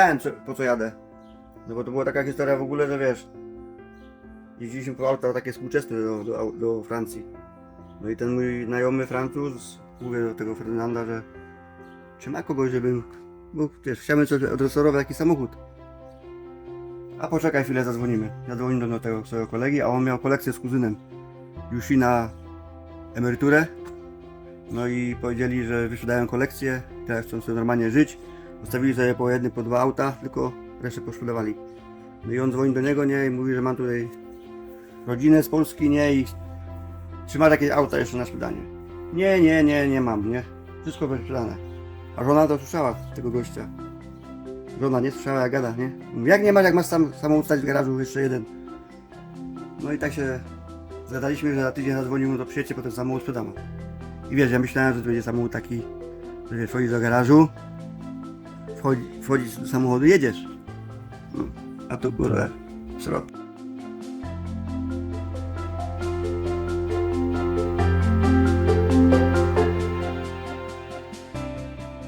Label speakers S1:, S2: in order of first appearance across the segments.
S1: wiedziałem co, po co jadę. No bo to była taka historia w ogóle, że wiesz, jeździliśmy po auta takie współczesne do, do, do Francji. No i ten mój znajomy Francuz, mówię do tego Ferdynanda, że czy ma kogoś, żebym, bo wiesz, chciałem coś odrestaurować, jakiś samochód. A poczekaj chwilę, zadzwonimy. Zadzwonię do tego swojego kolegi, a on miał kolekcję z kuzynem. Już i na emeryturę. No i powiedzieli, że wyprzedają kolekcję, teraz chcą sobie normalnie żyć. Zostawili sobie po jednym, po dwa auta, tylko resztę poszkodowali. No i on dzwoni do niego, nie, i mówi, że mam tutaj rodzinę z Polski, nie, i czy ma jakieś auta jeszcze na sprzedanie? Nie, nie, nie, nie mam, nie. Wszystko wysprzedane. A żona to słyszała tego gościa. Żona nie słyszała jak gada, nie? Mówi, jak nie masz, jak masz sam, samochód stać w garażu, jeszcze jeden. No i tak się zgadaliśmy, że za tydzień zadzwonił mu to przyjecie, potem samochód sprzedamy. I wiesz, ja myślałem, że to będzie samochód taki, że wiesz, do garażu, wchodzi, wchodzisz do samochodu, jedziesz. No, a to kurde, w środku.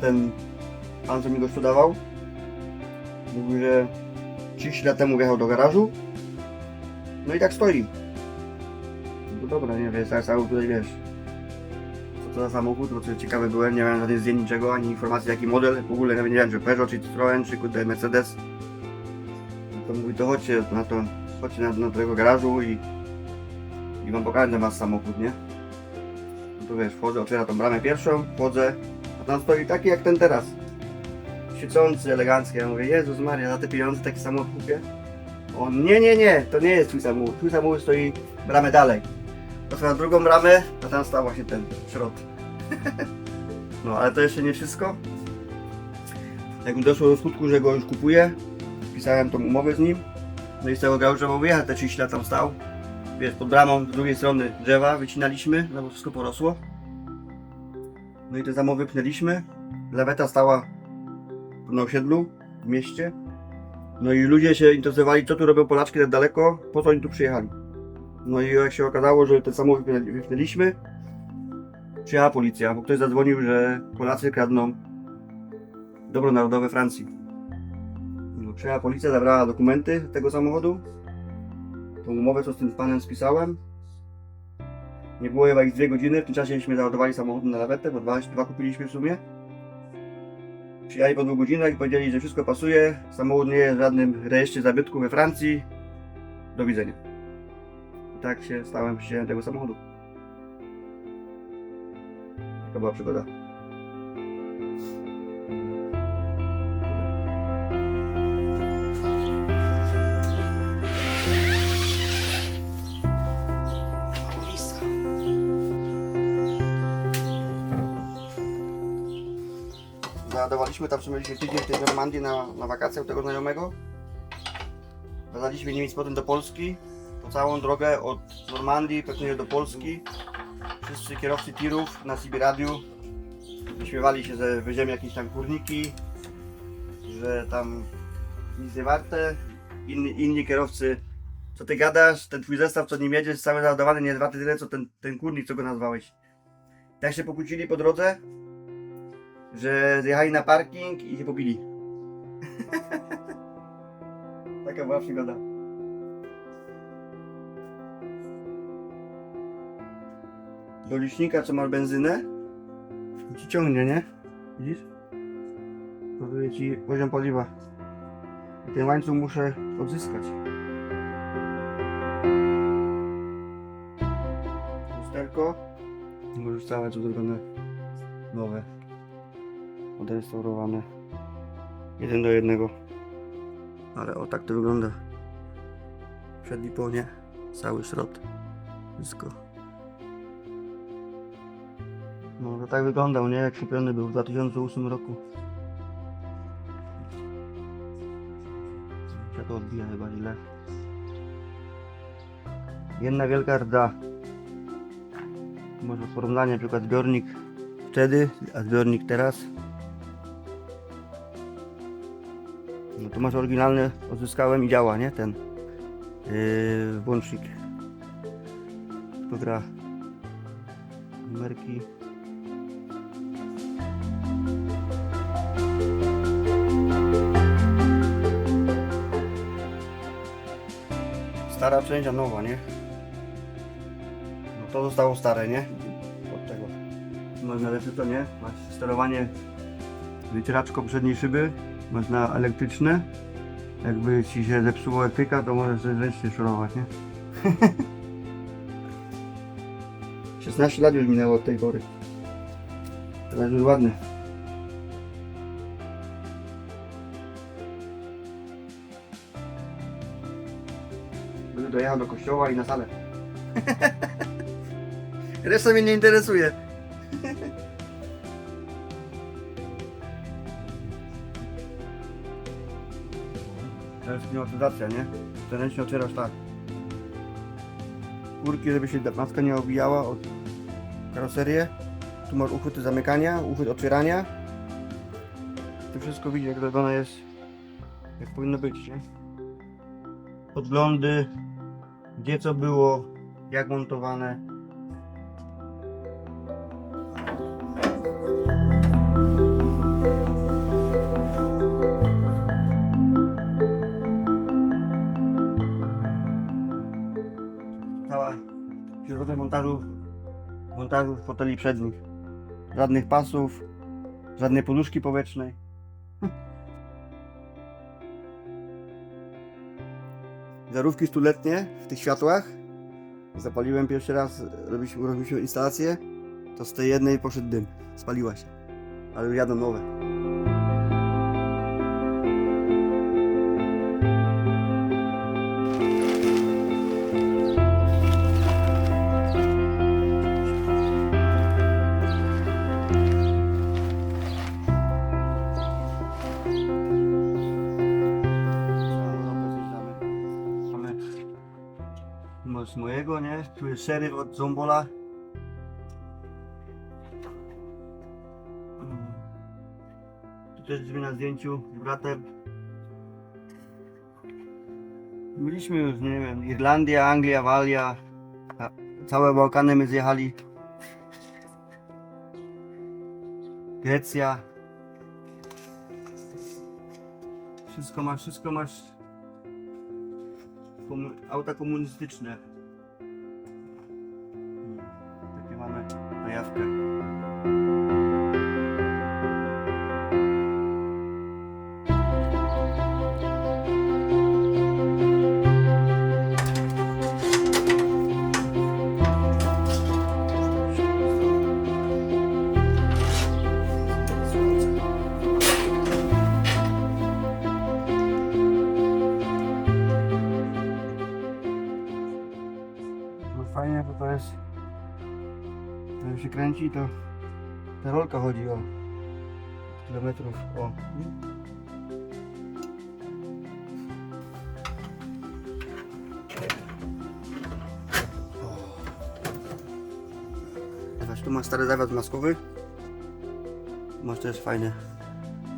S1: Ten pan, co mi go sprzedawał, mówił, że 30 lat temu wjechał do garażu, no i tak stoi. No dobra, nie wiesz, tak cały tutaj wiesz, to za samochód, bo co ciekawe byłem, nie miałem żadnych zdjęć niczego, ani informacji jaki model, w ogóle nawet nie wiem, czy Peugeot, czy Citroen, czy kurde Mercedes. To mówi, to chodźcie na to, chodźcie na, na tego garażu i, i wam pokażę was samochód, nie? No to wiesz, wchodzę, otwieram tą bramę pierwszą, wchodzę, a tam stoi taki jak ten teraz. Świecący, elegancki. Ja mówię, Jezus Maria, za te pieniądze taki samochód kupię? On, nie, nie, nie, to nie jest twój samochód. Twój samochód stoi bramę dalej. Otwieram drugą bramę, a tam stał właśnie ten szrot. no, ale to jeszcze nie wszystko. Jak mi doszło do skutku, że go już kupuję, pisałem tą umowę z nim. No i z tego grał, że wyjechać, te 30 lat tam stał. Wiesz, pod bramą z drugiej strony drzewa wycinaliśmy, no bo wszystko porosło. No i te zamowy pchnęliśmy. Laweta stała na osiedlu w mieście. No i ludzie się interesowali, co tu robią Polaczki tak daleko, po co oni tu przyjechali. No i jak się okazało, że ten samochód wypchnęli- wypchnęliśmy, przyjechała policja, bo ktoś zadzwonił, że Polacy kradną dobro narodowe Francji. No, przyjechała policja, zabrała dokumenty tego samochodu, tą umowę, co z tym panem spisałem. Nie było chyba ich dwie godziny, w tym czasie załadowali samochód na lawetę, bo dwa, dwa kupiliśmy w sumie. Przyjechali po dwóch godzinach i powiedzieli, że wszystko pasuje, samochód nie jest w żadnym rejestrze zabytku we Francji. Do widzenia. Tak się stałem właścicielem tego samochodu. Taka była przygoda. Załadowaliśmy tam, przymyliśmy tydzień w tej Normandii na, na wakacje u tego znajomego. Wracaliśmy nimi z potem do Polski. Całą drogę od Normandii praktycznie do Polski. Wszyscy kierowcy tirów na CB radiu wyśmiewali się, że weźmiemy jakieś tam kurniki, że tam nic nie warte. Inni, inni kierowcy, co ty gadasz, ten twój zestaw, co nim jedziesz, cały załadowany, nie warty tyle, co ten, ten kurnik, co go nazwałeś. Tak się pokłócili po drodze, że zjechali na parking i się pobili. Taka była przygoda. Do licznika, co masz benzynę, ci ciągnie, nie? Widzisz? Pokazuje ci poziom paliwa. I ten łańcuch muszę odzyskać. Lusterko. Już całe tu zrobione nowe odrestaurowane. Jeden do jednego. Ale o tak to wygląda. Przed Liponie. Cały środ. Wszystko. No to tak wyglądał, nie? Jak kupiony był w 2008 roku. Ja to odbija chyba źle. Jedna wielka rda. Może w porównaniu na przykład zbiornik wtedy, a zbiornik teraz. No tu masz oryginalny, odzyskałem i działa, nie? Ten yy, włącznik. To gra numerki. Stara część, a nowa, nie? No to zostało stare, nie? Od tego. Masz na to nie? Masz sterowanie wycieraczką przedniej szyby. Masz na elektryczne. Jakby ci się zepsuło elektryka, to możesz ręcznie szorować, nie? 16 lat już minęło od tej pory. Teraz już ładny. Dojechał do kościoła i na salę. Reszta mnie nie interesuje. To jest klimatyzacja, nie? To ręcznie otwierasz tak. Kurki, żeby się maska nie obijała od karoserię. Tu masz uchwyty zamykania, uchwyt otwierania. To wszystko widzi jak zrobione jest, jak powinno być, nie? Podglądy, gdzie co było, jak montowane. Cała środek montażu, montażu foteli przednich. Żadnych pasów, żadnej poduszki powietrznej. Zarówki stuletnie w tych światłach. Zapaliłem pierwszy raz, robiliśmy, instalację, to z tej jednej poszedł dym. Spaliła się. Ale jadą nowe. Z mojego, nie? Tu jest szeryf od Zombola. Tu też drzwi na zdjęciu z bratem. Byliśmy już, nie wiem, Irlandia, Anglia, Walia. Całe Bałkany my zjechali. Grecja. Wszystko masz, wszystko masz auta komunistyczne. Kręci, ta rolka chodzi o kilometrów. O. Zobacz, tu masz stary zawias maskowy. Masz też fajne.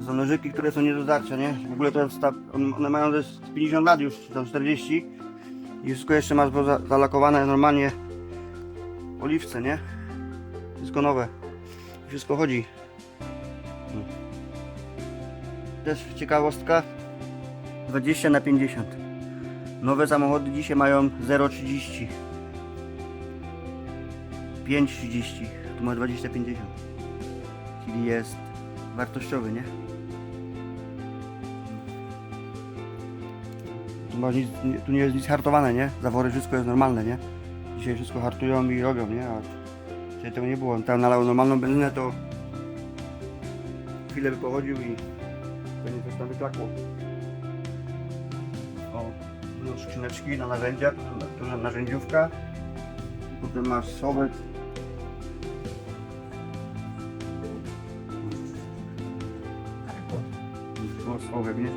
S1: Są nożyki, które są nie do zdarcia, nie? W ogóle to jest ta, on- one mają ze 50 lat już, tam 40. I wszystko jeszcze masz zalakowane normalnie oliwce, nie? Wszystko nowe. Wszystko chodzi. Hmm. Też ciekawostka. 20 na 50. Nowe samochody dzisiaj mają 0,30. 5,30. Tu ma 20,50. Czyli jest wartościowy, nie? Tu, masz nic, tu nie jest nic hartowane, nie? Zawory, wszystko jest normalne, nie? Dzisiaj wszystko hartują i robią, nie? A dzisiaj tego nie było. Tam nalał normalną benzynę, to chwilę by pochodził i pewnie coś tam wyklakło. O, są skrzyneczki na narzędzia, tu, tu narzędziówka. Potem masz schowek. O, schowek, nie?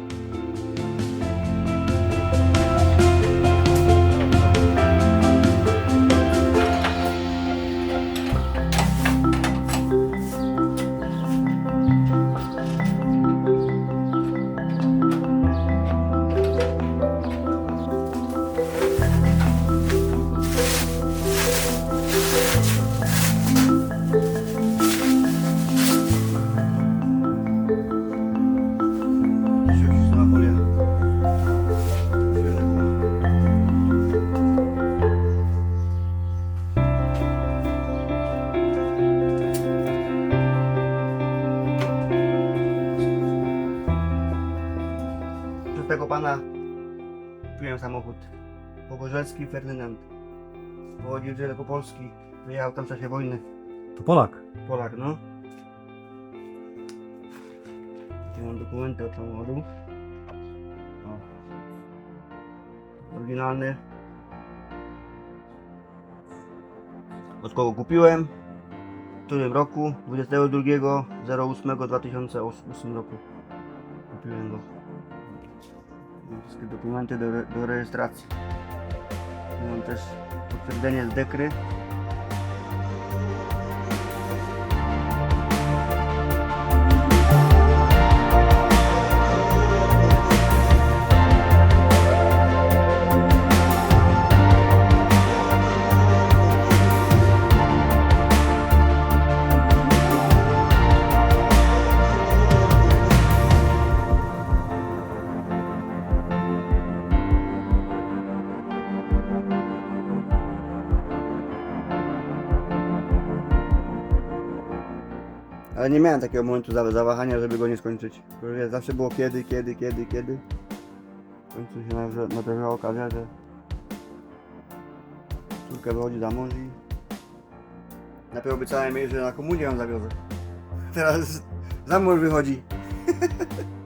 S1: Pogorzelski Ferdynand. Pochodził z Wielkopolski. Wyjechał tam w czasie wojny.
S2: To Polak.
S1: Polak, no. Tu mam dokumenty od samochodu. O. Oryginalny. Od kogo kupiłem? W którym roku? 22.08.2008 roku. Kupiłem go. Wszystkie dokumenty do, re- do rejestracji. Mam też potwierdzenie z dekry. Ale nie miałem takiego momentu za- zawahania, żeby go nie skończyć. Zawsze było kiedy, kiedy, kiedy, kiedy. W końcu się nadarza- nadarzyła okazja, że córka wychodzi za mąż i najpierw obiecałem jej, że na komunię ją zawiozę. Teraz za mąż wychodzi.